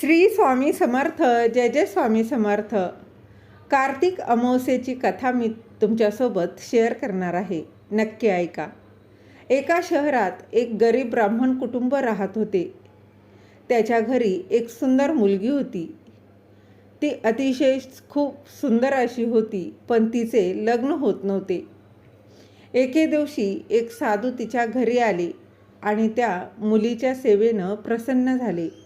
श्री स्वामी समर्थ जय जय स्वामी समर्थ. कार्तिक अमावस्येची कथा मी तुमच्यासोबत शेअर करणार आहे. नक्की ऐका. एका शहरात एक गरीब ब्राह्मण कुटुंब राहत होते. त्याच्या घरी एक सुंदर मुलगी होती. ती अतिशय खूप सुंदर अशी होती पण तिचे लग्न होत नव्हते. एके दिवशी एक साधू तिच्या घरी आले आणि त्या मुलीच्या सेवेनं प्रसन्न झाले.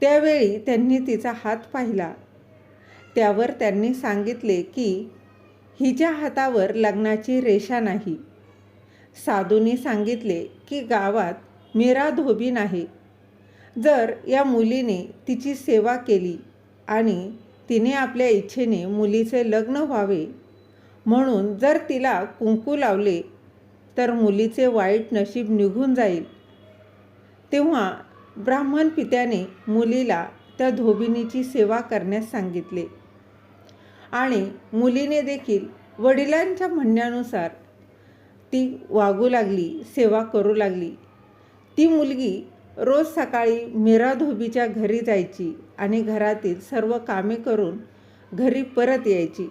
त्यावेळी त्यांनी तिचा हात पाहिला. त्यावर त्यांनी सांगितले की हिच्या हातावर लग्नाची रेषा नाही. साधूंनी सांगितले की गावात मीरा धोबी नाही. जर या मुलीने तिची सेवा केली आणि तिने आपल्या इच्छेने मुलीचे लग्न व्हावे म्हणून जर तिला कुंकू लावले तर मुलीचे वाईट नशीब निघून जाईल. तेव्हा ब्राह्मण पित्याने मुलीला त्या धोबिनीची सेवा करण्यास सांगितले. आणि मुलीने देखील वडिलांच्या म्हणण्यानुसार ती वागू लागली सेवा करू लागली. ती मुलगी रोज सकाळी मीरा धोबीच्या घरी जायची आणि घरातील सर्व कामे करून घरी परत यायची.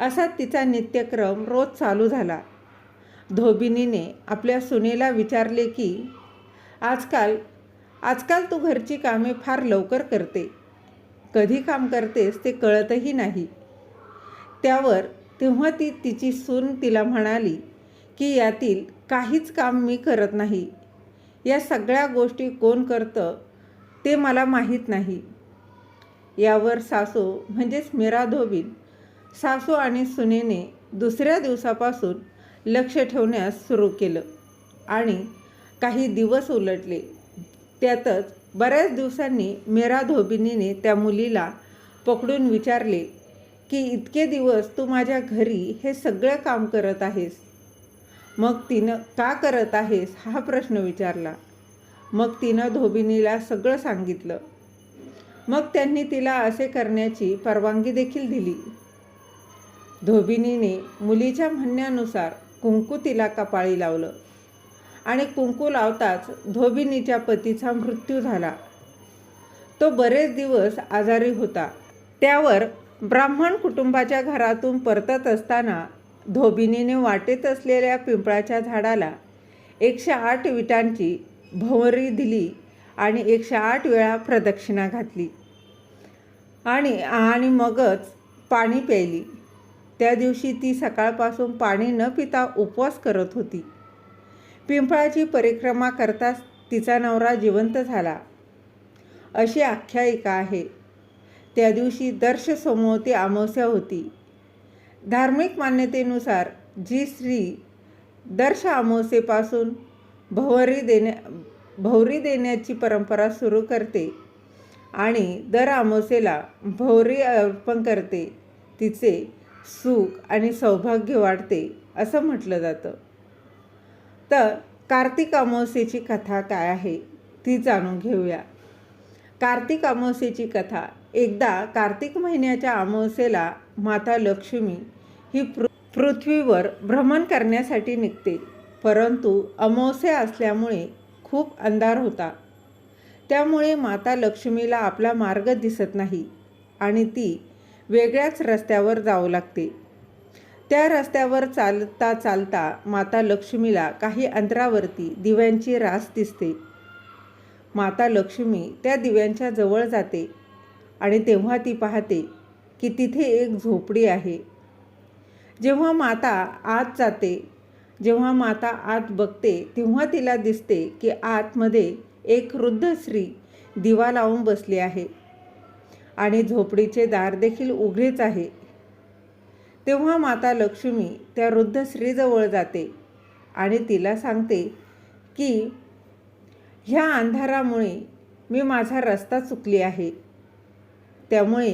असा तिचा नित्यक्रम रोज चालू झाला. धोबिनीने आपल्या सुनेला विचारले की आजकाल आजकाल तू घरची कामे फार लवकर करते. कधी काम करतेस ते कळतही नाही. त्यावर तेव्हा ती तिची सून तिला म्हणाली की यातील काहीच काम मी करत नाही. या सगळ्या गोष्टी कोण करतं ते मला माहीत नाही. यावर सासू म्हणजेच मीरा धोबीन सासू आणि सुनेने दुसऱ्या दिवसापासून लक्ष ठेवण्यास सुरू केलं आणि काही दिवस उलटले. त्यातच बऱ्याच दिवसांनी मेरा धोबिनीने त्या मुलीला पकडून विचारले की इतके दिवस तू माझ्या घरी हे सगळं काम करत आहेस. मग तिनं का करत आहेस हा प्रश्न विचारला. मग तिनं धोबिनीला सगळं सांगितलं. मग त्यांनी तिला असे करण्याची परवानगी देखील दिली. धोबिनीने मुलीच्या म्हणण्यानुसार कुंकू तिला कपाळी लावलं. आणि कुंकू लावताच धोबिनीच्या पतीचा मृत्यू झाला. तो बरेच दिवस आजारी होता. त्यावर ब्राह्मण कुटुंबाच्या घरातून परतत असताना धोबिनीने वाटेत असलेल्या पिंपळाच्या झाडाला एकशे आठ विटांची भोवरी दिली आणि एकशे आठ वेळा प्रदक्षिणा घातली. आणि आणि मगच पाणी प्यायली. त्या दिवशी ती सकाळपासून पाणी न पिता उपवास करत होती. पिंपळाची परिक्रमा करताच तिचा नवरा जिवंत झाला. अशी आख्यायिका आहे. त्या दिवशी दर्श सोमवती अमावस्या होती. धार्मिक मान्यतेनुसार जी स्त्री दर्श अमावस्येपासून भवरी देण्या भवरी देण्याची परंपरा सुरू करते आणि दर अमावस्येला भवरी अर्पण करते तिचे सुख आणि सौभाग्य वाढते असं म्हटलं जातं. तर कार्तिक अमावस्येची कथा काय आहे ती जाणून घेऊया. कार्तिक अमावस्येची कथा. एकदा कार्तिक महिन्याच्या अमावस्येला माता लक्ष्मी ही पृ पृथ्वीवर भ्रमण करण्यासाठी निघते. परंतु अमावस्या असल्यामुळे खूप अंधार होता. त्यामुळे माता लक्ष्मीला आपला मार्ग दिसत नाही आणि ती वेगळ्याच रस्त्यावर जाऊ लागते. त्या रस्त्यावर चालता चालता माता लक्ष्मीला काही अंतरावरती दिव्यांची रास दिसते. माता लक्ष्मी त्या दिव्यांच्या जवळ जाते आणि तेव्हा ती पाहते की तिथे एक झोपडी आहे. जेव्हा माता आत जाते जेव्हा माता आत बघते तेव्हा तिला दिसते की आतमध्ये एक वृद्ध स्त्री दिवा लावून बसली आहे. आणि झोपडीचे दार देखील उघडेच आहे. तेव्हा माता लक्ष्मी त्या वृद्ध स्त्रीजवळ जाते आणि तिला सांगते की ह्या अंधारामुळे मी माझा रस्ता चुकली आहे. त्यामुळे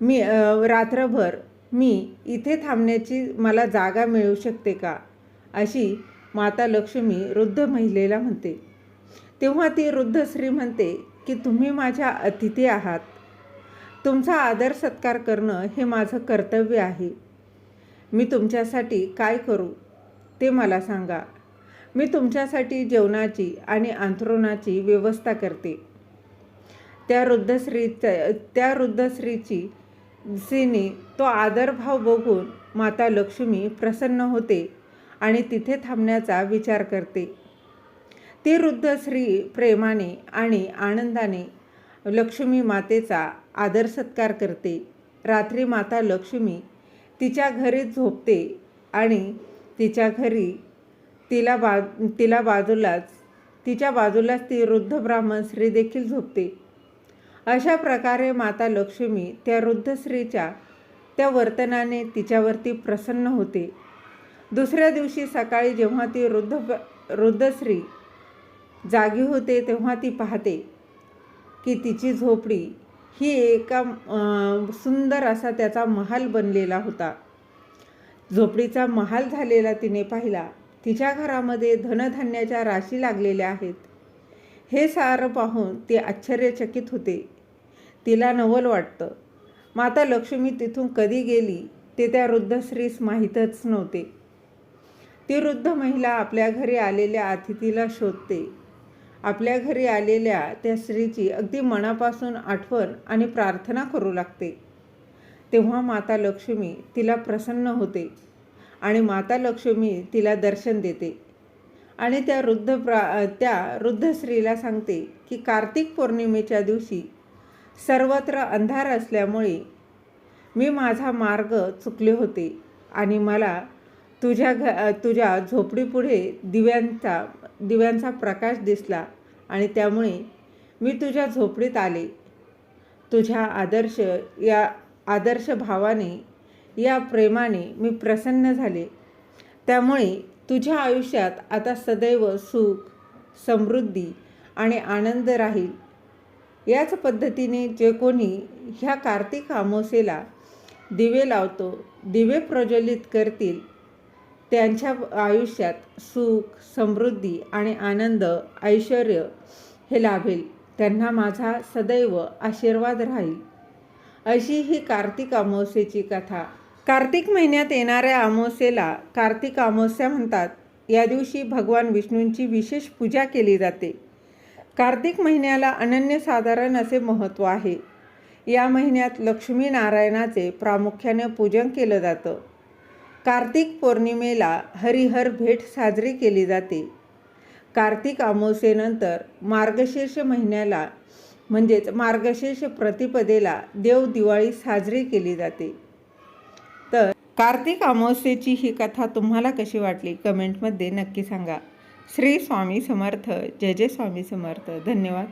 मी रात्रभर मी इथे थांबण्याची मला जागा मिळू शकते का? अशी माता लक्ष्मी वृद्ध महिलेला म्हणते. तेव्हा ती वृद्ध स्त्री म्हणते की तुम्ही माझ्या अतिथी आहात. तुमचा आदर सत्कार करणं हे माझं कर्तव्य आहे. मी तुमच्यासाठी काय करू ते मला सांगा. मी तुमच्यासाठी जेवणाची आणि अंथरुणाची व्यवस्था करते. त्या वृद्ध स्त्रीचं त्या वृद्ध स्त्रीची स्त्रीने तो आदरभाव बघून माता लक्ष्मी प्रसन्न होते आणि तिथे थांबण्याचा विचार करते. ती वृद्ध स्त्री प्रेमाने आणि आनंदाने लक्ष्मी मातेचा आदर सत्कार करते. रात्री माता लक्ष्मी तिच्या घरीच झोपते आणि तिच्या घरी तिला बा तिला बाजूलाच तिच्या बाजूलाच ती वृद्ध ब्राह्मण स्त्री देखील झोपते. अशा प्रकारे माता लक्ष्मी त्या वृद्ध स्त्रीच्या त्या वर्तनाने तिच्यावरती प्रसन्न होते. दुसऱ्या दिवशी सकाळी जेव्हा ती वृद्ध वृद्ध स्त्री जागी होते तेव्हा ती पाहते. की तिची झोपडी ही एका सुंदर असा त्याचा महाल बनलेला होता. झोपडीचा महाल झालेला तिने पाहिला. तिच्या घरामध्ये धनधान्याच्या राशी लागलेल्या आहेत. हे सारं पाहून ती आश्चर्यचकित होते. तिला नवल वाटतं. माता लक्ष्मी तिथून कधी गेली ते त्या वृद्ध स्त्रीस माहीतच नव्हते. ती वृद्ध महिला आपल्या घरी आलेल्या अतिथीला शोधते. आपल्या घरी आलेल्या त्या स्त्रीची अगदी मनापासून आठवण आणि प्रार्थना करू लागते. तेव्हा माता लक्ष्मी तिला प्रसन्न होते आणि माता लक्ष्मी तिला दर्शन देते. आणि त्या वृद्ध प्रा त्या वृद्ध स्त्रीला सांगते की कार्तिक पौर्णिमेच्या दिवशी सर्वत्र अंधार असल्यामुळे मी माझा मार्ग चुकले होते आणि मला तुझ्या घ तुझ्या झोपडीपुढे दिव्यांचा दिव्यांचा प्रकाश दिसला आणि त्यामुळे मी तुझ्या झोपडीत आले. तुझ्या आदर्श या आदर्श भावाने या प्रेमाने मी प्रसन्न झाले. त्यामुळे तुझ्या आयुष्यात आता सदैव सुख समृद्धी आणि आनंद राहील. याच पद्धतीने जे कोणी ह्या कार्तिक अमावस्येला दिवे लावतो दिवे प्रज्वलित करतील त्यांच्या आयुष्यात सुख समृद्धी आणि आनंद ऐश्वर हे लाभेल. त्यांना माझा सदैव आशीर्वाद राहील. अशी ही कार्तिक अमावस्येची कथा. कार्तिक महिन्यात येणाऱ्या अमावस्येला कार्तिक अमावस्या म्हणतात. या दिवशी भगवान विष्णूंची विशेष पूजा केली जाते. कार्तिक महिन्याला अनन्यसाधारण असे महत्त्व आहे. या महिन्यात लक्ष्मीनारायणाचे प्रामुख्याने पूजन केलं जातं. कार्तिक पौर्णिमेला हरिहर भेट साजरी केली जाते. कार्तिक अमावस्येनंतर मार्गशीर्ष महिन्याला म्हणजेच मार्गशीर्ष प्रतिपदेला देव दिवाळी साजरी केली जाते. तर कार्तिक अमावस्येची ही कथा तुम्हाला कशी वाटली? कमेंटमध्ये नक्की सांगा. श्री स्वामी समर्थ. जय जय स्वामी समर्थ. धन्यवाद.